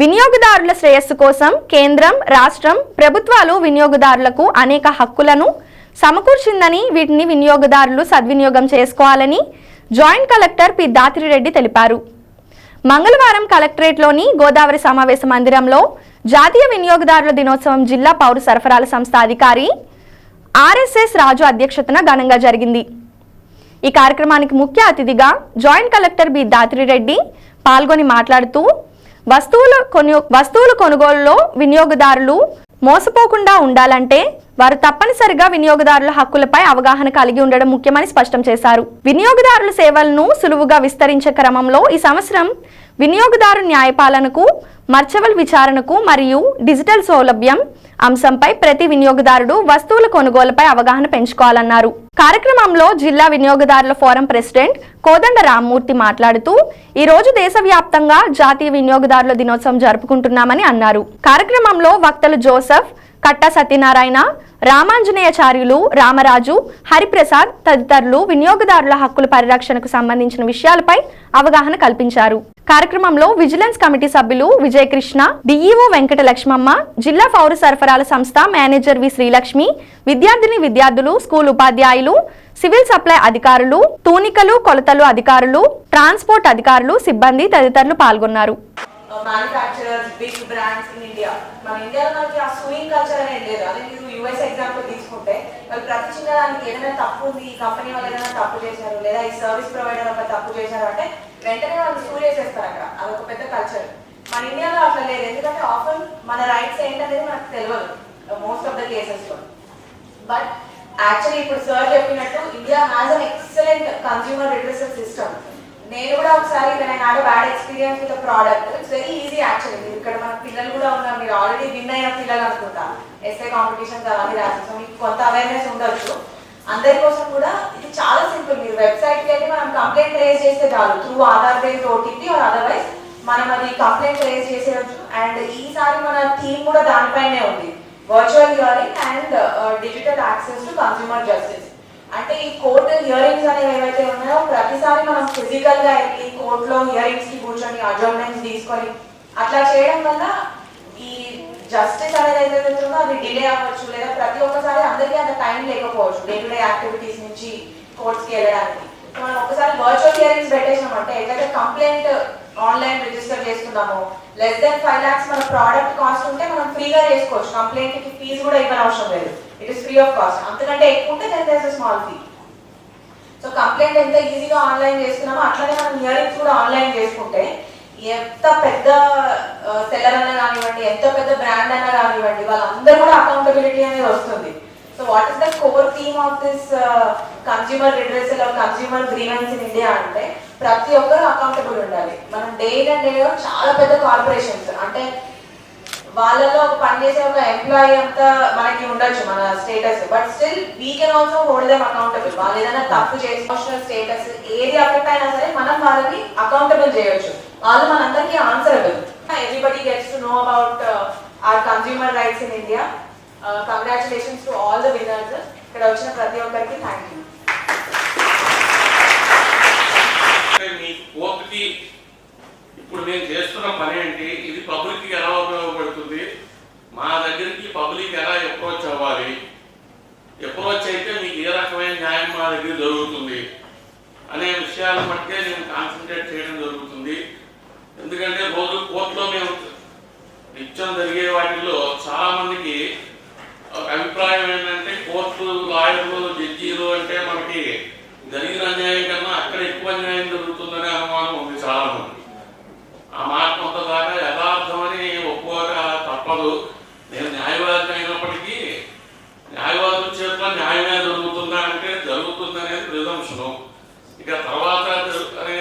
వినియోగదారుల శ్రేయస్సు కోసం కేంద్రం రాష్ట్రం ప్రభుత్వాలు వినియోగదారులకు అనేక హక్కులను సమకూర్చిందని వీటిని వినియోగదారులు సద్వినియోగం చేసుకోవాలని జాయింట్ కలెక్టర్ పి. దాతిరెడ్డి తెలిపారు. మంగళవారం కలెక్టరేట్లోని గోదావరి సమావేశ మందిరంలో జాతీయ వినియోగదారుల దినోత్సవం జిల్లా పౌర సరఫరాల సంస్థ అధికారి ఆర్ఎస్ఎస్ రాజు అధ్యక్షతన ఘనంగా జరిగింది. ఈ కార్యక్రమానికి ముఖ్య అతిథిగా జాయింట్ కలెక్టర్ బి దాతిరెడ్డి పాల్గొని మాట్లాడుతూ వస్తువుల కొను వస్తువుల కొనుగోలులో వినియోగదారులు మోసపోకుండా ఉండాలంటే వారు తప్పనిసరిగా వినియోగదారుల హక్కులపై అవగాహన కలిగి ఉండడం ముఖ్యమని స్పష్టం చేశారు. వినియోగదారుల సేవలను సులువుగా విస్తరించే క్రమంలో ఈ సంవత్సరం వినియోగదారు న్యాయపాలనకు మర్చవల్ విచారణకు మరియు డిజిటల్ సౌలభ్యం అంశంపై ప్రతి వినియోగదారుడు వస్తువుల కొనుగోలుపై అవగాహన పెంచుకోవాలన్నారు. కార్యక్రమంలో జిల్లా వినియోగదారుల ఫోరం ప్రెసిడెంట్ కోదండ రామ్మూర్తి మాట్లాడుతూ ఈ రోజు దేశవ్యాప్తంగా జాతీయ వినియోగదారుల దినోత్సవం జరుపుకుంటున్నామని అన్నారు. కార్యక్రమంలో వక్తలు జోసెఫ్ కట్ట సత్యనారాయణ రామాంజనేయాచార్యులు రామరాజు హరిప్రసాద్ తదితరులు వినియోగదారుల హక్కుల పరిరక్షణకు సంబంధించిన విషయాలపై అవగాహన కల్పించారు. కార్యక్రమంలో విజిలెన్స్ కమిటీ సభ్యులు విజయకృష్ణ డిఈఓ వెంకట లక్ష్మమ్మ జిల్లా పౌర సరఫరాల సంస్థ మేనేజర్ వి శ్రీలక్ష్మి విద్యార్థిని విద్యార్థులు స్కూల్ ఉపాధ్యాయులు సివిల్ సప్లై అధికారులు తూనికలు కొలతలు అధికారులు ట్రాన్స్పోర్ట్ అధికారులు సిబ్బంది తదితరులు పాల్గొన్నారు. Manufacturers big brands in India మన ఇండియాలో మనకి ఆ సూయింగ్ కల్చర్ అనేది లేదు. అదే మీరు యూఎస్ ఎగ్జాంపుల్ తీసుకుంటే వాళ్ళు ప్రతి చిన్న దానికి ఏదైనా తప్పు ఉంది ఈ కంపెనీ వాళ్ళు ఏదైనా తప్పు చేశారు లేదా ఈ సర్వీస్ ప్రొవైడర్ ఒక తప్పు చేశారు అంటే వెంటనే వాళ్ళు సూ చేసేస్తారు అక్కడ. అదొక పెద్ద కల్చర్ మన ఇండియాలో అట్లా లేదు. ఎందుకంటే ఆఫర్ మన రైట్స్ ఏంటనేది మనకు తెలియదు మోస్ట్ ఆఫ్ ద కేసెస్లో. బట్ యాక్చువల్లీ ఇప్పుడు సార్ చెప్పినట్టు India has an excellent consumer redressal system నేను కూడా ఒకసారి నేను had bad experience with product it's very easy actually ఇక్కడ మన పిల్లలు కూడా ఉన్నారు. మీరు ఆల్రెడీ విన్ అయిన పిల్లలు అనుకుంటా. ఎస్ఏ కాంపిటీషన్స్ అవన్నీ రాసి మీకు కొంత అవేర్నెస్ ఉండొచ్చు. అందరి కోసం కూడా ఇది చాలా సింపుల్ మీరు వెబ్సైట్కి వెళ్ళి మనం కంప్లైంట్ రేజ్ చేస్తే చాలు. Through Aadhaar based OTP or otherwise మనం అది కంప్లైంట్ రేజ్ చేసేయచ్చు. అండ్ ఈసారి మన థీమ్ కూడా దానిపైనే ఉంది. Virtual hearing and digital access to consumer justice అంటే ఈ కోర్టు హియరింగ్స్ అనేవి ఏవైతే ఉన్నాయో ప్రతిసారి మనం ఫిజికల్గా వెళ్ళి కోర్టులో హియరింగ్స్కి కూర్చొని అడ్జర్న్మెంట్స్ తీసుకొని అట్లా చేయడం వల్ల ఈ జస్టిస్ అనేది ఏదైతే ఉంటుందో అది డిలే అవ్వచ్చు లేదా ప్రతి ఒక్కసారి అందరికీ అంత టైం లేకపోవచ్చు డే టు డే యాక్టివిటీస్ నుంచి కోర్ట్స్కి వెళ్ళడానికి. మనం ఒకసారి వర్చువల్ హియరింగ్స్ పెట్టేసామంటే ఏదైతే కంప్లైంట్ ఆన్లైన్ రిజిస్టర్ చేసుకున్నామో లెస్ దెన్ ఫైవ్ లాక్స్ మన ప్రోడక్ట్ కాస్ట్ ఉంటే మనం ఫ్రీగా చేసుకోవచ్చు. కంప్లైంట్కి ఫీజు కూడా ఇవ్వని అవసరం లేదు. It is free of cost అంతకంటే ఎక్కువ ఉంటే స్మాల్ ఫీ సో కంప్లైంట్ ఎంత ఈజీగా ఆన్లైన్ చేసుకున్నామో అట్లనే మనం ఇయరింగ్స్ కూడా ఆన్లైన్ చేసుకుంటే ఎంత పెద్ద సెల్లర్ అన్నా కానివ్వండి ఎంత పెద్ద బ్రాండ్ అన్నా కానివ్వండి వాళ్ళందరూ కూడా అకౌంటబిలిటీ అనేది వస్తుంది. So what is the core theme of this consumer redressal of consumer grievance in India అంటే ప్రతి ఒక్కరు అకౌంటబుల్ ఉండాలి. మనం డే అండ్ డే చాలా పెద్ద కార్పొరేషన్స్ అంటే వాళ్ళలో పనిచేసే ఒక ఎంప్లాయీ అంతా మనకి ఉండొచ్చు మన status but still we can also hold them accountable వాళ్ళు ఏదైనా తప్పు చేసి ఎమోషనల్ స్టేటస్ ఏది అఫెక్ట్ అయినా సరే మనం వాళ్ళని అకౌంటబుల్ చేయొచ్చు. వాళ్ళు మనందరికీ answerable everybody gets to know about our consumer rights in India congratulations to all the winners ఇక్కడ వచ్చిన ప్రతి ఒక్కరికి థ్యాంక్ యూ అంటే మీ కోర్టుకి ఇప్పుడు నేను చేస్తున్న పని ఏంటి? ఇది పబ్లిక్ ఎలా ఉపయోగపడుతుంది? మా దగ్గరికి పబ్లిక్ ఎలా అప్రోచ్ అవ్వాలి? అప్రోచ్ అయితే మీకు ఏ రకమైన న్యాయం మా దగ్గర జరుగుతుంది అనే విషయాల మట్టే నేను కాన్సన్ట్రేట్ చేయడం జరుగుతుంది. ఎందుకంటే రోజు కోర్టులో మేము నిత్యం జరిగే వాటిల్లో చాలా మందికి అభిప్రాయం ఏంటంటే కోర్టులు లాయర్లు జడ్జీలు అంటే మనకి జరిగిన అన్యాయం కన్నా అక్కడ ఎక్కువ అన్యాయం జరుగుతుందనే నేను న్యాయవాది అయినప్పటికీ న్యాయవాదుల చేతిలో న్యాయమే జరుగుతుందా అంటే జరుగుతుందనేది ప్రిజంప్షను ఇక తర్వాత అనే